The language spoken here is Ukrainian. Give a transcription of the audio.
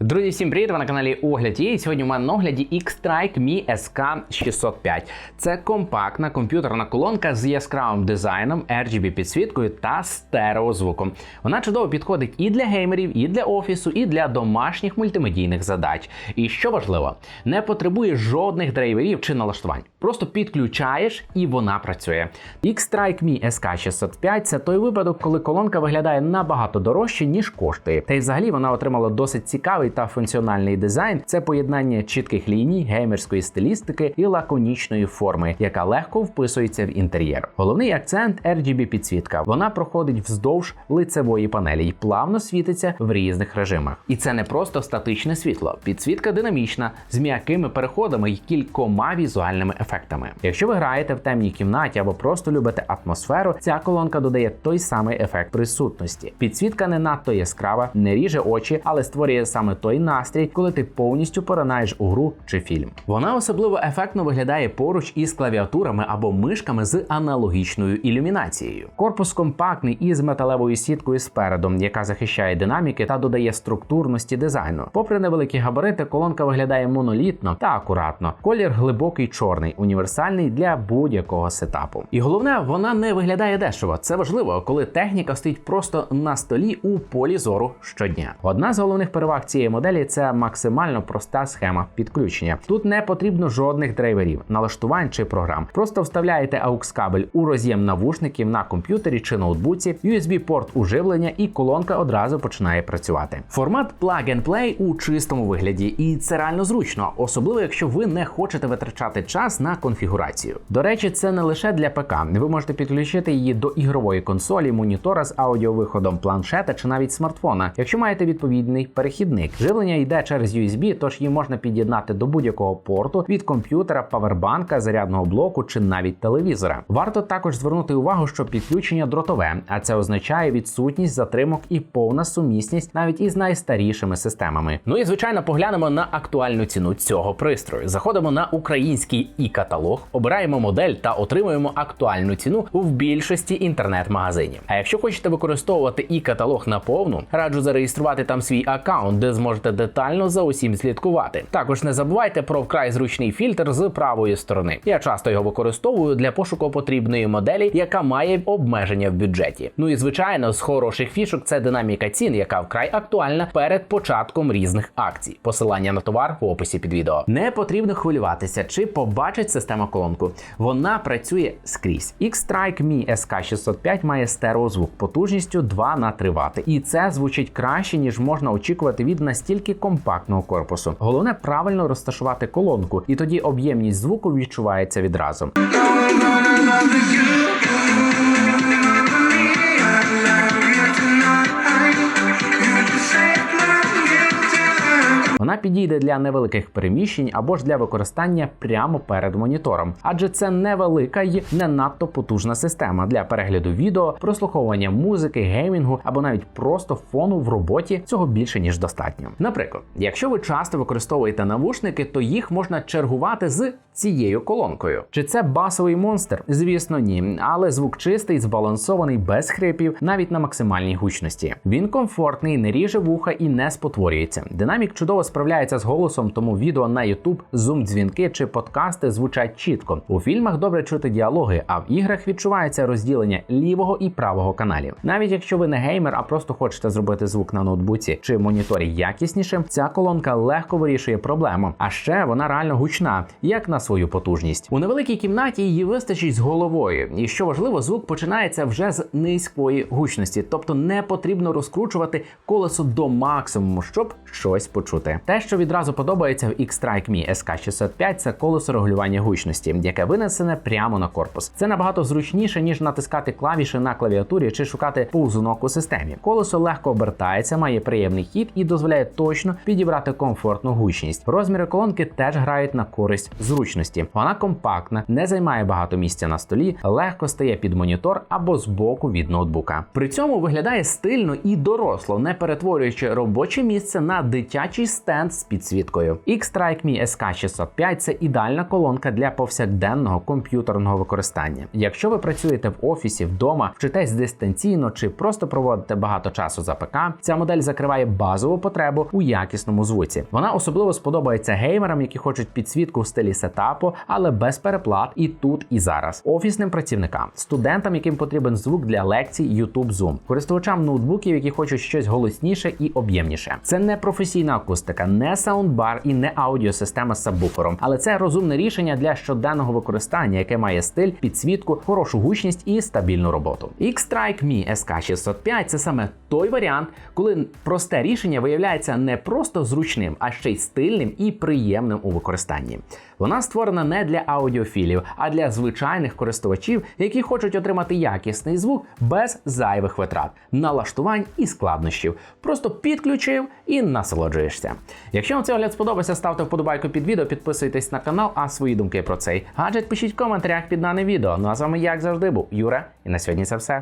Друзі, всім привіт! Ви на каналі Огляд. І сьогодні у мене на огляді X-Strike Mi SK605. Це компактна комп'ютерна колонка з яскравим дизайном, RGB підсвіткою та стереозвуком. Вона чудово підходить і для геймерів, і для офісу, і для домашніх мультимедійних задач. І що важливо, не потребує жодних драйверів чи налаштувань. Просто підключаєш і вона працює. X-Strike Mi SK605 це той випадок, коли колонка виглядає набагато дорожче, ніж коштує. Та й взагалі вона отримала досить цікавий та функціональний дизайн. Це поєднання чітких ліній, геймерської стилістики і лаконічної форми, яка легко вписується в інтер'єр. Головний акцент RGB підсвітка. Вона проходить вздовж лицевої панелі і плавно світиться в різних режимах. І це не просто статичне світло. Підсвітка динамічна з м'якими переходами і кількома візуальними ефектами. Якщо ви граєте в темній кімнаті або просто любите атмосферу, ця колонка додає той самий ефект присутності. Підсвітка не надто яскрава, не ріже очі, але створює саме той настрій, коли ти повністю поринаєш у гру чи фільм. Вона особливо ефектно виглядає поруч із клавіатурами або мишками з аналогічною ілюмінацією. Корпус компактний із металевою сіткою спереду, яка захищає динаміки та додає структурності дизайну. Попри невеликі габарити, колонка виглядає монолітно та акуратно. Колір глибокий чорний, універсальний для будь-якого сетапу. І головне, вона не виглядає дешево. Це важливо, коли техніка стоїть просто на столі у полі зору щодня. Одна з головних переваг цієї моделі це максимально проста схема підключення. Тут не потрібно жодних драйверів, налаштувань чи програм. Просто вставляєте AUX-кабель у роз'єм навушників на комп'ютері чи ноутбуці, USB-порт уживлення, і колонка одразу починає працювати. Формат Plug and Play у чистому вигляді, і це реально зручно, особливо якщо ви не хочете витрачати час на конфігурацію. До речі, це не лише для ПК. Ви можете підключити її до ігрової консолі, монітора з аудіовиходом, планшета чи навіть смартфона, якщо маєте відповідний перехідник. Живлення йде через USB, тож її можна під'єднати до будь-якого порту від комп'ютера, павербанка, зарядного блоку чи навіть телевізора. Варто також звернути увагу, що підключення дротове, а це означає відсутність затримок і повна сумісність навіть із найстарішими системами. Ну і звичайно, поглянемо на актуальну ціну цього пристрою. Заходимо на український і каталог, обираємо модель та отримуємо актуальну ціну в більшості інтернет-магазинів. А якщо хочете використовувати і каталог наповну, раджу зареєструвати там свій аккаунт, де зможете детально за усім слідкувати. Також не забувайте про вкрай зручний фільтр з правої сторони. Я часто його використовую для пошуку потрібної моделі, яка має обмеження в бюджеті. Ну і звичайно, з хороших фішок це динаміка цін, яка вкрай актуальна перед початком різних акцій. Посилання на товар в описі під відео. Не потрібно хвилюватися, чи побачить система колонку. Вона працює скрізь. X-Strike Mi SK605 має стереозвук потужністю 2 на 3 Вт. І це звучить краще, ніж можна очікувати від настільки компактного корпусу. Головне правильно розташувати колонку, і тоді об'ємність звуку відчувається відразу. Підійде для невеликих переміщень або ж для використання прямо перед монітором, адже це невелика й не надто потужна система для перегляду відео, прослуховування музики, геймінгу або навіть просто фону в роботі. Цього більше ніж достатньо. Наприклад, якщо ви часто використовуєте навушники, то їх можна чергувати з цією колонкою. Чи це басовий монстр? Звісно, ні, але звук чистий, збалансований, без хрипів, навіть на максимальній гучності. Він комфортний, не ріже вуха і не спотворюється. Динамік чудово справляється з голосом, тому відео на YouTube, зум-дзвінки чи подкасти звучать чітко. У фільмах добре чути діалоги, а в іграх відчувається розділення лівого і правого каналів. Навіть якщо ви не геймер, а просто хочете зробити звук на ноутбуці чи моніторі якіснішим, ця колонка легко вирішує проблему. А ще вона реально гучна, як на свою потужність. У невеликій кімнаті її вистачить з головою. І що важливо, звук починається вже з низької гучності, тобто не потрібно розкручувати колесо до максимуму, щоб щось почути. Те, що відразу подобається в X-Strike Mi SK605, це колесо регулювання гучності, яке винесене прямо на корпус. Це набагато зручніше ніж натискати клавіші на клавіатурі чи шукати повзунок у системі. Колесо легко обертається, має приємний хід і дозволяє точно підібрати комфортну гучність. Розміри колонки теж грають на користь зручності. Вона компактна, не займає багато місця на столі, легко стає під монітор або збоку від ноутбука. При цьому виглядає стильно і доросло, не перетворюючи робоче місце на дитячий стенд стенд з підсвіткою. X-Strike Me SK605 – це ідеальна колонка для повсякденного комп'ютерного використання. Якщо ви працюєте в офісі, вдома, вчитесь дистанційно чи просто проводите багато часу за ПК, ця модель закриває базову потребу у якісному звуці. Вона особливо сподобається геймерам, які хочуть підсвітку в стилі сетапу, але без переплат і тут, і зараз. Офісним працівникам, студентам, яким потрібен звук для лекцій, YouTube Zoom, користувачам ноутбуків, які хочуть щось голосніше і об'ємніше. Це не професійна акустика, не саундбар і не аудіосистема з сабвуфером, але це розумне рішення для щоденного використання, яке має стиль, підсвітку, хорошу гучність і стабільну роботу. X-Strike Me SK605 – це саме той варіант, коли просте рішення виявляється не просто зручним, а ще й стильним і приємним у використанні. Вона створена не для аудіофілів, а для звичайних користувачів, які хочуть отримати якісний звук без зайвих витрат, налаштувань і складнощів. Просто підключив і насолоджуєшся. Якщо вам цей огляд сподобався, ставте вподобайку під відео, підписуйтесь на канал, а свої думки про цей гаджет пишіть в коментарях під даним відео. Ну а з вами, як завжди, був Юра, і на сьогодні це все.